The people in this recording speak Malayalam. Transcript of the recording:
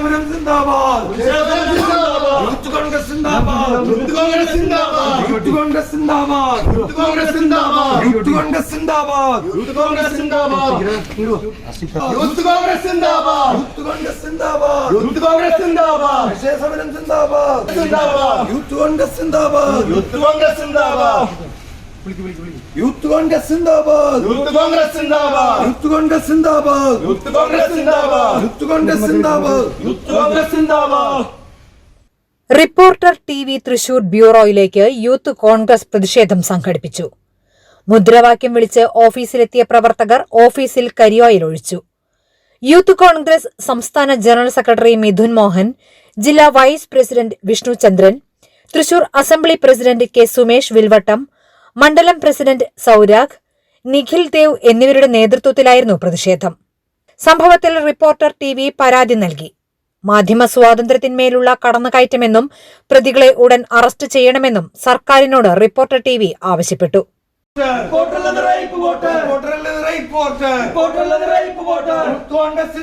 സമരം സിന്ദാബാദ് യൂത്ത് കോൺഗ്രസ് സിന്ദാബാദ് യൂത്ത് കോൺഗ്രസ് സിന്ദാബാദ് യൂത്ത് കോൺഗ്രസ് സിന്ദാബാദ് യൂത്ത് കോൺഗ്രസ് സിന്ദാബാദ് യൂത്ത് കോൺഗ്രസ് സിന്ദാബാദ് യൂത്ത് കോൺഗ്രസ് സിന്ദാബാദ് യൂത്ത് കോൺഗ്രസ് സിന്ദാബാദ് യൂത്ത് കോൺഗ്രസ് സിന്ദാബാദ് യൂത്ത് കോൺഗ്രസ് സിന്ദാബാദ് സമരം സിന്ദാബാദ് സിന്ദാബാദ് യൂത്ത് കോൺഗ്രസ് സിന്ദാബാദ് യൂത്ത് കോൺഗ്രസ് സിന്ദാബാദ് യൂത്ത് കോൺഗ്രസ് സിന്ദാബാദ്. യൂത്ത് കോൺഗ്രസ് സിന്ദാബാദ്. യൂത്ത് കോൺഗ്രസ് സിന്ദാബാദ്. യൂത്ത് കോൺഗ്രസ് സിന്ദാബാദ്. യൂത്ത് കോൺഗ്രസ് സിന്ദാബാദ്. യൂത്ത് കോൺഗ്രസ് സിന്ദാബാദ്. റിപ്പോർട്ടർ ടി വി തൃശൂർ ബ്യൂറോയിലേക്ക് യൂത്ത് കോൺഗ്രസ് പ്രതിഷേധം സംഘടിപ്പിച്ചു. മുദ്രാവാക്യം വിളിച്ച് ഓഫീസിലെത്തിയ പ്രവർത്തകർ ഓഫീസിൽ കരിയോയിൽ ഒഴിച്ചു. യൂത്ത് കോൺഗ്രസ് സംസ്ഥാന ജനറൽ സെക്രട്ടറി മിഥുൻ മോഹൻ ജില്ലാ vice president Vishnu Chandran Thrissur assembly president K Sumesh Vilvattom മണ്ഡലം പ്രസിഡന്റ് സൌരാഗ് നിഖിൽ ദേവ് എന്നിവരുടെ നേതൃത്വത്തിലായിരുന്നു പ്രതിഷേധം. സംഭവത്തിൽ റിപ്പോർട്ടർ ടി വി പരാതി നൽകി. മാധ്യമ സ്വാതന്ത്ര്യത്തിന്മേലുള്ള കടന്നുകയറ്റമെന്നും പ്രതികളെ ഉടൻ അറസ്റ്റ് ചെയ്യണമെന്നും സർക്കാരിനോട് റിപ്പോർട്ടർ ടി വി ആവശ്യപ്പെട്ടു. കോൺഗ്രസ്